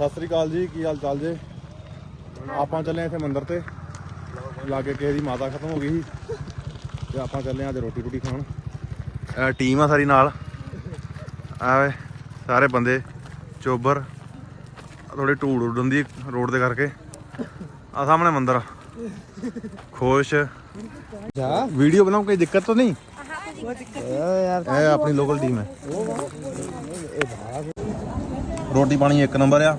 ਸਤਿ ਸ੍ਰੀ ਅਕਾਲ ਜੀ ਕੀ ਹਾਲ ਚਾਲ ਜੇ? ਆਪਾਂ ਚੱਲੇ ਇੱਥੇ ਮੰਦਿਰ ਤੇ। ਲਾਗੇ ਕਿਸੇ ਦੀ ਮਾਤਾ ਖਤਮ ਹੋ ਗਈ ਸੀ। ਤੇ ਆਪਾਂ ਚੱਲੇ ਅੱਜ ਰੋਟੀ ਰੋਟੀ ਖਾਣ। ਇਹ ਟੀਮ ਆ ਸਾਰੀ ਨਾਲ। ਆਵੇ ਸਾਰੇ ਬੰਦੇ ਚੋਬਰ ਥੋੜੀ ਢੂੜ ਉੱਡਣ ਦੀ ਰੋਡ ਦੇ ਕਰਕੇ। ਆ ਸਾਹਮਣੇ ਮੰਦਿਰ ਆ। ਖੁਸ਼। ਵੀਡੀਓ ਬਣਾਉ ਕੋਈ ਦਿੱਕਤ ਤਾਂ ਨਹੀਂ? ਇਹ ਆਪਣੀ ਲੋਕਲ ਟੀਮ ਹੈ। ਰੋਟੀ ਪਾਣੀ ਇੱਕ ਨੰਬਰ ਆ।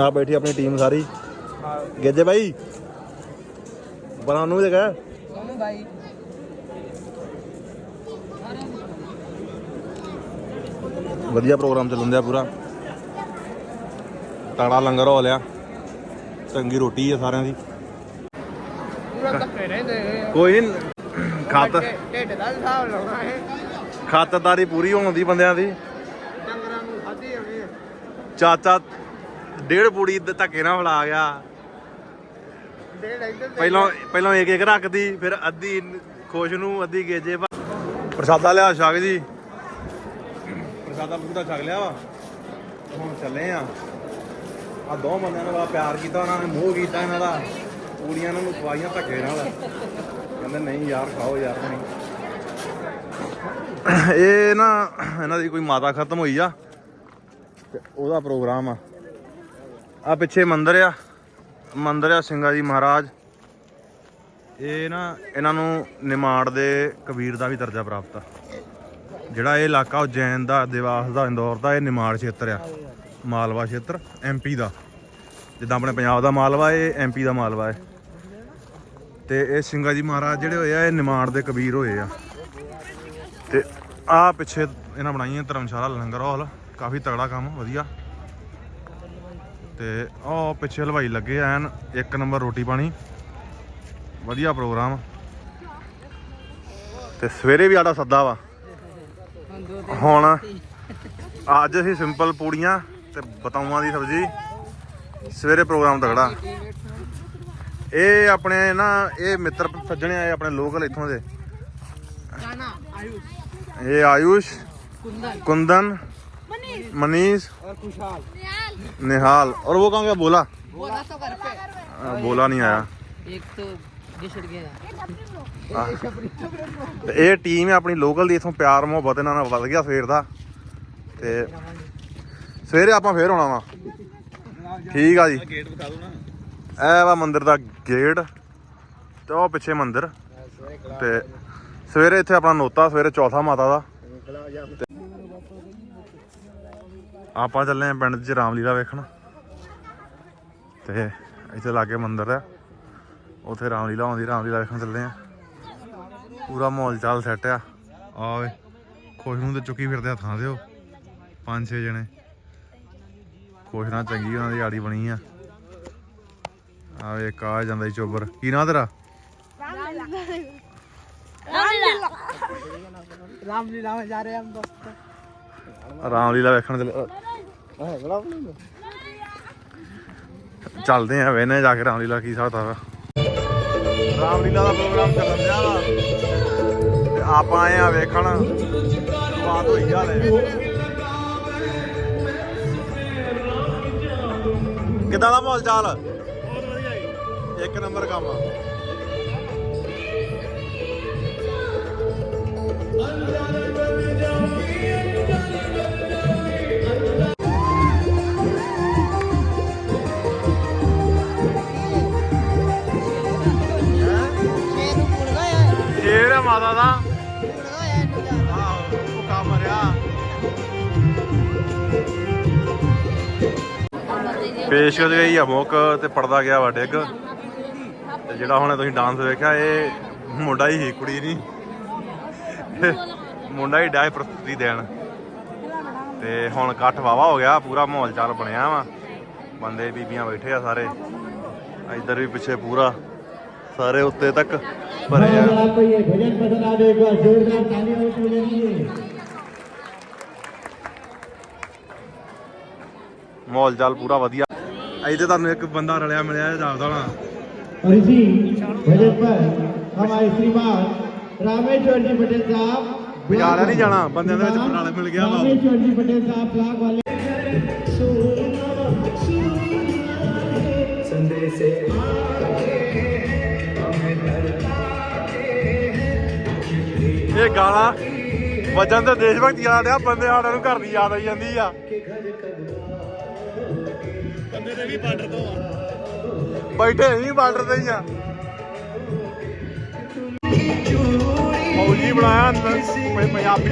ਆ ਬੈਠੀ ਆਪਣੀ ਟੀਮ ਸਾਰੀ। ਗੇਜੇ ਬਾਈ। ਬਣਾ ਨੂੰ ਜਗਾ ਵਧੀਆ ਪ੍ਰੋਗਰਾਮ ਚੱਲਣ ਦਿਆ ਪੂਰਾ। ਤੜਾ ਲੰਗਰ ਹੋ ਲਿਆ। ਚੰਗੀ ਰੋਟੀ ਆ ਸਾਰਿਆਂ ਦੀ। ਕੋਈ ਨਹੀਂ ਖਾਤ ਢਿੱਡ ਦਾ ਹਿਸਾਬ ਲਾਉਣਾ ਹੈ। ਖਾਤਰਦਾਰੀ ਪੂਰੀ ਹੋਣ ਦੀ ਬੰਦਿਆਂ ਦੀ। ਡੰਗਰਾਂ ਨੂੰ ਖਾਧੀ ਹੋਣੀ ਹੈ। ਚਾਚਾ ਡੇਢ ਪੂੜੀ ਧੱਕੇ ਨਾਲ ਫੜਾ ਗਿਆ। ਡੇਢ ਇੱਧਰ ਪਹਿਲਾਂ ਪਹਿਲਾਂ ਇੱਕ ਇੱਕ ਰੱਖਦੀ, ਫਿਰ ਅੱਧੀ ਖੁਸ਼ ਨੂੰ, ਅੱਧੀ ਗੇਜੇ ਪ੍ਰਸ਼ਾਦਾ ਲਿਆ ਛਕ ਜੀ। ਪ੍ਰਸ਼ਾਦਾ ਪੂਰਾ ਛਕ ਲਿਆ ਵਾ। ਹੁਣ ਚੱਲੇ ਆ। ਆ ਦੋ ਬੰਦਿਆਂ ਨਾਲ ਪਿਆਰ ਕੀਤਾ, ਉਹਨਾਂ ਨੇ ਮੋਹ ਕੀਤਾ ਇਹਨਾਂ ਦਾ। ਪੂੜੀਆਂ ਇਹਨਾਂ ਨੂੰ ਖਵਾਈਆਂ ਧੱਕੇ ਨਾਲ। ਕਹਿੰਦੇ, ਨਹੀਂ ਯਾਰ, ਖਾਓ ਯਾਰ, ਨਹੀਂ। ਇਹ ਨਾ, ਇਹਨਾਂ ਦੀ ਕੋਈ ਮਾਤਾ ਖਤਮ ਹੋਈ ਆ। ਤੇ ਉਹਦਾ ਪ੍ਰੋਗਰਾਮ ਆ। ਆ ਪਿੱਛੇ ਮੰਦਿਰ ਆ ਮੰਦਿਰ ਆ ਸਿੰਘਾ ਜੀ ਮਹਾਰਾਜ। ਇਹ ਨਾ ਇਹਨਾਂ ਨੂੰ ਨਿਮਾੜ ਦੇ ਕਬੀਰ ਦਾ ਵੀ ਦਰਜਾ ਪ੍ਰਾਪਤ ਆ। ਜਿਹੜਾ ਇਹ ਇਲਾਕਾ ਉਜੈਨ ਦਾ, ਦੇਵਾਸ ਦਾ, ਇੰਦੌਰ ਦਾ, ਇਹ ਨਿਮਾੜ ਖੇਤਰ ਆ। ਮਾਲਵਾ ਖੇਤਰ ਐਮਪੀ ਦਾ। ਜਿੱਦਾਂ ਆਪਣੇ ਪੰਜਾਬ ਦਾ ਮਾਲਵਾ, ਇਹ ਐਮਪੀ ਦਾ ਮਾਲਵਾ ਹੈ। ਤੇ ਇਹ ਸਿੰਘਾ ਜੀ ਮਹਾਰਾਜ ਜਿਹੜੇ ਹੋਏ ਆ, ਇਹ ਨਿਮਾੜ ਦੇ ਕਬੀਰ ਹੋਏ ਆ। ਤੇ ਆ ਪਿੱਛੇ ਇਹਨਾਂ ਬਣਾਈਆਂ ਧਰਮਸ਼ਾਲਾ, ਲੰਗਰ ਹਾਲ। ਕਾਫੀ ਤਗੜਾ ਕੰਮ, ਵਧੀਆ। ਤੇ ਉਹ ਪਿੱਛੇ ਹਲਵਾਈ ਲੱਗੇ ਐਨ ਇੱਕ ਨੰਬਰ ਰੋਟੀ ਪਾਣੀ। ਵਧੀਆ ਪ੍ਰੋਗਰਾਮ। ਤੇ ਸਵੇਰੇ ਵੀ ਆੜਾ ਸੱਦਾ ਵਾ। ਹੁਣ ਅੱਜ ਅਸੀਂ ਸਿੰਪਲ ਪੂੜੀਆਂ ਤੇ ਬਤਾਉਂਾਂ ਦੀ ਸਬਜ਼ੀ। ਸਵੇਰੇ ਪ੍ਰੋਗਰਾਮ ਤਗੜਾ ਇਹ ਆਪਣੇ ਨਾ ਇਹ ਮਿੱਤਰ ਸੱਜਣੇ ਆਏ ਆਪਣੇ ਲੋਕਲ ਇੱਥੋਂ ਦੇ। ਇਹ ਆਯੂਸ਼ ਕੁੰਦਨ। ਮਨੀਸ਼। निहाल और वो कहाँ गया बोला बोला तो घर पे आ, बोला नहीं आया एक तो घिसड़ गया ਤੇ ਇਹ ਟੀਮ ਹੈ ਆਪਣੀ ਲੋਕਲ ਦੀ ਇਥੋਂ ਪਿਆਰ ਮੁਹੱਬਤ ਇਹਨਾਂ ਨਾਲ ਵੱਧ ਗਿਆ ਸਵੇਰ ਦਾ ਤੇ ਸਵੇਰੇ ਆਪਾਂ ਫੇਰ ਆਉਣਾ ਵਾ ਠੀਕ ਆ ਜੀ गेट बता दो ना ਇਹ ਵਾ ਮੰਦਿਰ ਦਾ ਗੇਟ ਤੇ ਉਹ ਪਿੱਛੇ ਮੰਦਿਰ ਤੇ ਸਵੇਰੇ ਇੱਥੇ ਆਪਣਾ ਨੋਤਾ ਸਵੇਰੇ ਚੌਥਾ ਮਾਤਾ ਦਾ ਤੇ ਆਪਾਂ ਚੱਲੇ ਆਂ ਪਿੰਡ 'ਚ ਰਾਮਲੀਲਾ ਵੇਖਣ। ਤੇ ਇੱਥੇ ਲਾਗੇ ਮੰਦਰ ਆ। ਉੱਥੇ ਰਾਮਲੀਲਾ ਹੁੰਦੀ ਰਾਮਲੀਲਾ ਵੇਖਣ ਚੱਲੇ ਆ। ਪੂਰਾ ਮਾਹੌਲ ਚਾਲ ਸੈਟ ਆ। ਆ ਵੇ ਖੁਸ਼ ਨੂੰ ਤੇ ਚੁੱਕੀ ਫਿਰਦੇ ਹੱਥਾਂ ਦੇ ਉਹ ਪੰਜ ਛੇ ਜਣੇ। ਖੁਸ਼ ਨਾ ਚੰਗੀ ਉਹਨਾਂ ਦੀ ਆੜੀ ਬਣੀ ਆ। ਆ ਵੇ ਕਾ ਜਾਂਦਾ ਈ ਚੋਬਰ। ਕੀ ਨਾ ਤੇਰਾ? ਰਾਮਲੀਲਾ। ਜਾ ਰਹੇ ਹਾਂ ਦੋਸਤੋ। ਰਾਮਲੀਲਾ ਵੇਖਣ ਚੱਲੇ ਚੱਲਦੇ ਆ ਵੇਨੇ ਜਾ ਕੇ ਰਾਮਲੀਲਾ ਕੀ ਹਿਸਾਬ ਵਾ ਰਾਮਲੀਲਾ ਦਾ ਪ੍ਰੋਗਰਾਮ ਚੱਲਣ ਦਿਆ ਵਾ। ਤੇ ਆਪਾਂ ਆਏ ਆ ਵੇਖਣ। ਬਾਤ ਹੋਈ ਹਾਲੇ। ਕਿਦਾਂ ਦਾ ਮਾਹੌਲ ਚਾਲ? ਬਹੁਤ ਵਧੀਆ ਇੱਕ ਨੰਬਰ ਕੰਮ ਆ। शेर ਪੇਸ਼ਕਸ਼ ਗਈ ਆ ਮੁੱਕ ਤੇ ਪਰਦਾ ਗਿਆ ਵਾ ਡਿੱਗ। ਤੇ ਜਿਹੜਾ ਹੁਣ ਤੁਸੀਂ ਡਾਂਸ ਵੇਖਿਆ ਇਹ ਮੁੰਡਾ ਹੀ ਸੀ ਕੁੜੀ ਨਹੀਂ। ਮੁੰਡਾ ਹੀ ਡਾਇ ਪ੍ਰਸਤੁਤੀ ਦੇਣ। ਤੇ ਹੁਣ ਇਕੱਠ ਵਾਵਾ ਹੋ ਗਿਆ ਪੂਰਾ ਮਾਹੌਲ ਚਾਲ ਬਣਿਆ ਵਾ। ਬੰਦੇ ਬੀਬੀਆਂ ਬੈਠੇ ਆ ਸਾਰੇ। ਇਧਰ ਵੀ ਪਿੱਛੇ ਪੂਰਾ ਸਾਰੇ ਉੱਤੇ ਤੱਕ ਭਰੇ ਆ। ਭਜਨ ਪਸੰਦ ਮਾਹੌਲ ਚਾਲ ਪੂਰਾ ਵਧੀਆ। ਇੱਥੇ ਤੁਹਾਨੂੰ ਇੱਕ ਬੰਦਾ ਰਲਿਆ ਮਿਲਿਆ ਜਾਪਦਾ ਹੋਣਾ और इसी भजन पर हमारे श्रीमान रामेश्वर जी पटेल साहब ਬਾਜ਼ਾਰ ਨਹੀਂ ਜਾਣਾ ਬੰਦਿਆਂ ਦੇ ਵਿੱਚ ਨਾਲੇ ਮਿਲ ਗਿਆ ਵਾ रामेश्वर जी पटेल साहब फ्लाग वाले ਇਹ ਗਾਣਾ ਵਜਨ ਤੇ ਦੇਸ਼ ਭਗਤੀ ਯਾਦ ਆ ਬੰਦੇ ਆੜਾਂ ਨੂੰ ਘਰ ਦੀ ਯਾਦ ਆਈ ਜਾਂਦੀ ਆ ਬੰਦੇ ਤੇ ਵੀ ਬਾਰਡਰ ਤੋਂ ਆ। ਬੈਠੇ ਨਹੀਂ ਬਾਰਡਰ ਤੇ ਹੀ ਆ। ਫੌਜੀ ਬਣਾਇਆ ਪੰਜਾਬੀ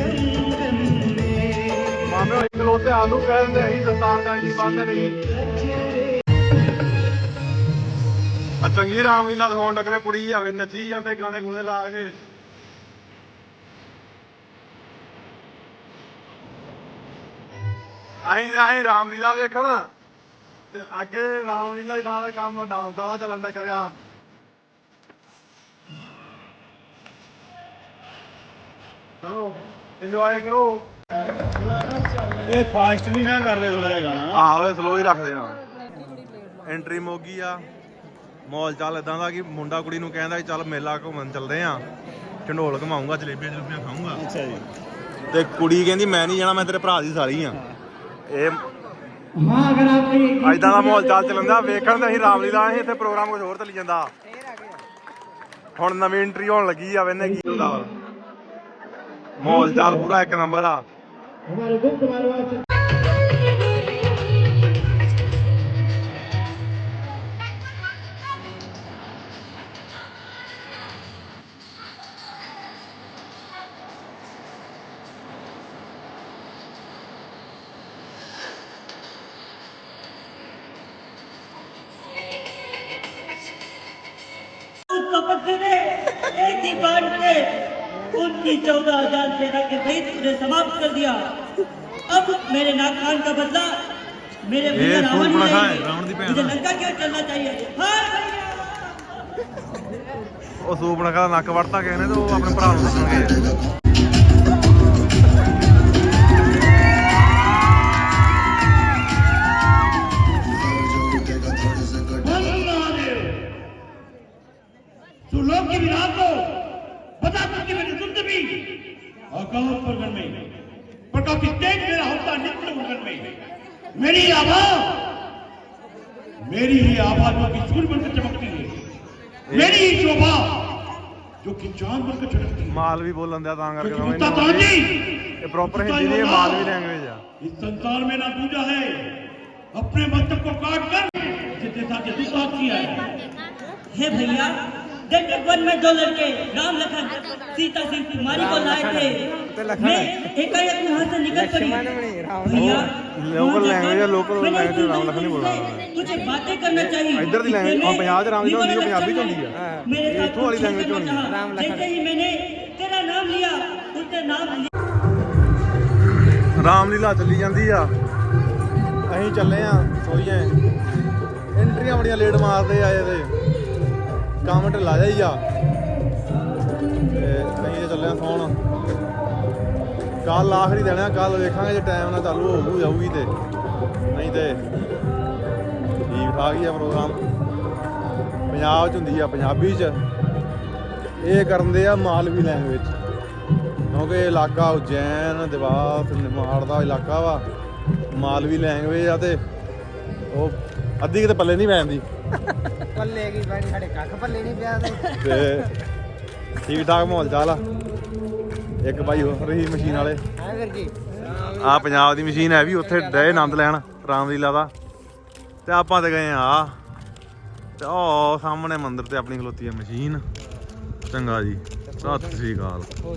ਮਾਮੇ ਇੱਕ ਆਲੂ ਕਹਿੰਦੇ ਅਸੀਂ ਦਸਤਾਰ ਦਾ ਬੰਦ ਨਹੀਂ। ਆ ਚੰਗੀ ਰਾਮ ਲੀਲਾ ਦਿਖਾਉਣ ਕੁੜੀ ਆਵੇ, ਨੱਚੀ ਜਾਂਦੇ, ਗਾਣੇ ਗੁਣੇ ਲਾ ਕੇ। ਅਸੀਂ ਅਸੀਂ ਰਾਮਲੀਲਾ ਵੇਖਣਾ। ਤੇ ਅੱਗੇ ਰਾਮ ਲੀਲਾ ਦੇ ਨਾਲ ਕੰਮ ਡਾਊਨ ਦਾ ਚੱਲਣ ਦਾ ਕਰਿਆ ਚਲੋ ਇੰਜੋਏ ਕਰੋ। ਇਹ ਫਾਸਟ ਨਹੀਂ ਨਾ ਕਰਦੇ ਥੋੜਾ ਜਿਹਾ ਗਾਣਾ। ਆਹੋ ਸਲੋ ਹੀ ਰੱਖਦੇ ਆ। ਐਂਟਰੀ ਮੋਗੀ ਆ। ਮਾਹੌਲ ਚੱਲ ਇਦਾਂ ਦਾ ਕਿ ਮੁੰਡਾ ਕੁੜੀ ਨੂੰ ਕਹਿੰਦਾ ਕਿ ਚੱਲ ਮੇਲਾ ਘੁੰਮਣ ਚੱਲਦੇ ਆ। ਝੰਡੋਲ ਘਮਾਉਂਗਾ ਜਲੇਬੀਆਂ ਜਲੂਬੀਆਂ ਖਾਊਂਗਾ। ਅੱਛਾ ਜੀ। ਤੇ ਕੁੜੀ ਕਹਿੰਦੀ ਮੈਂ ਨਹੀਂ ਜਾਣਾ ਮੈਂ ਤੇਰੇ ਭਰਾ ਦੀ ਸਾਲੀ ਆ। ਇਹ ਹਾਂ ਦਾ ਮਾਹੌਲ ਚਾਲ ਚੱਲਦਾ ਵੇਖਣ ਤੇ ਅਸੀਂ ਰਾਮਲੀਲਾ ਆਏ ਇੱਥੇ ਪ੍ਰੋਗਰਾਮ ਕੁਝ ਹੋਰ ਚੱਲੀ ਜਾਂਦਾ। ਹੁਣ ਨਵੀਂ ਐਂਟਰੀ ਹੋਣ ਲੱਗੀ ਆ ਵੇਨੇ ਕੀ ਮਾਹੌਲ ਚਾਲ ਪੂਰਾ ਇੱਕ ਨੰਬਰ ਆ। ਹਮਾਰੇ ਗੁਪਤ ਮਾਰਵਾ एक ही बार में उनकी चौदह हजार सेना के सहित उन्हें समाप्त कर दिया अब मेरे नागखान का बदला मेरे ये भैया रावण सूर्पणखा ही है, लेंगे। रावण दी भैन मुझे है। लंका क्यों चलना चाहिए हार भैया ਉਹ ਸੂਪਣਾ ਦਾ ਨੱਕ ਵੜਤਾ ਕਿਸੇ ਨੇ ਤੇ ਉਹ ਆਪਣੇ ਭਰਾ ਨੂੰ ਦੱਸਣਗੇ जीवन में पर कभी तेज मेरा होता नित्य उगन में मेरी आभा मेरी ही आभा जो कि सूर्य बनकर चमकती है मेरी ही शोभा जो कि चांद बनकर चमकती है माल भी बोलन दिया तां करके मैं तो जी ये प्रॉपर हिंदी है मालवी लैंग्वेज है इस संसार में ना पूजा है अपने मतलब को काट कर जितना जितना किया है हे भैया दंडक वन में दो लड़के राम लखन सीता सिंह कुमारी को लाए थे मैं एकाएक वहां से निकल पड़ी भैया लोकल वहां language है, जाकर local मैंने language उस राम लखन नहीं बोल रहा से तुझे बातें करना चाहिए ਇੱਧਰ ਦੀ language- इससे और पंजाब च राम लीला मैं होंदी है, पंजाबी च निकल होंदी है। मेरे ये साथ इत्थों वाली कुछ language च होंदी है। कहा। जैसे ही मैंने तेरा नाम लिया उसने नाम लिया ਰਾਮਲੀਲਾ ਚੱਲੀ ਜਾਂਦੀ ਆ ਅਸੀਂ ਚੱਲੇ ਆ ਸੋਈਏ ਐਂਟਰੀਆਂ ਬੜੀਆਂ ਲੇਟ ਮਾਰਦੇ ਆ ਇਹਦੇ ਕੰਮ ਲਾ ਜਾਈ ਆ। ਤੇ ਅਸੀਂ ਚੱਲੇ ਆ ਸੌਣ ਕੱਲ ਆਖਰੀ ਦਿਨ ਆ ਕੱਲ ਵੇਖਾਂਗੇ ਜੇ ਟਾਈਮ ਨਾਲ ਚਾਲੂ ਹੋਊ, ਜਾਊਗੀ ਤੇ। ਨਹੀਂ ਤੇ ਠੀਕ ਠਾਕ ਹੀ ਆ ਪ੍ਰੋਗਰਾਮ ਪੰਜਾਬ ਚ ਹੁੰਦੀ ਆ, ਪੰਜਾਬੀ ਚ। ਇਹ ਕਰਨ ਦੇ ਆ ਮਾਲਵੀ ਲੈਂਗੁਏਜ ਕਿਉਂਕਿ ਇਲਾਕਾ ਉਜੈਨ ਦਿਵਾਸ ਨਿਮਾੜ ਦਾ ਇਲਾਕਾ ਵਾ। ਮਾਲਵੀ ਲੈਂਗੁਏਜ ਆ ਤੇ ਉਹ ਅੱਧੀ ਕਿਤੇ ਪੱਲੇ ਨਹੀਂ ਪੈਂਦੀ ਪੱਲੇ ਕੀ ਪੈਣੀ ਸਾਡੇ ਕੱਖ ਪੱਲੇ ਨਹੀਂ ਪਿਆ ਤੇ ਠੀਕ ਠਾਕ ਮਾਹੌਲ ਚਾਲ ਆ। ਇੱਕ ਬਾਈ ਹੋ ਰਹੀ ਮਸ਼ੀਨ ਵਾਲੇ। ਹਾਂ ਵੀਰ ਜੀ? ਆ ਪੰਜਾਬ ਦੀ ਮਸ਼ੀਨ ਹੈ ਵੀ ਉੱਥੇ ਡਏ ਆਨੰਦ ਲੈਣ ਰਾਮਲੀਲਾ ਦਾ। ਤੇ ਆਪਾਂ ਤੇ ਗਏ ਆ। ਤੇ ਉਹ ਸਾਹਮਣੇ ਮੰਦਿਰ ਤੇ ਆਪਣੀ ਖਲੋਤੀ ਹੈ ਮਸ਼ੀਨ। ਚੰਗਾ ਜੀ ਸਤਿ ਸ੍ਰੀ ਅਕਾਲ।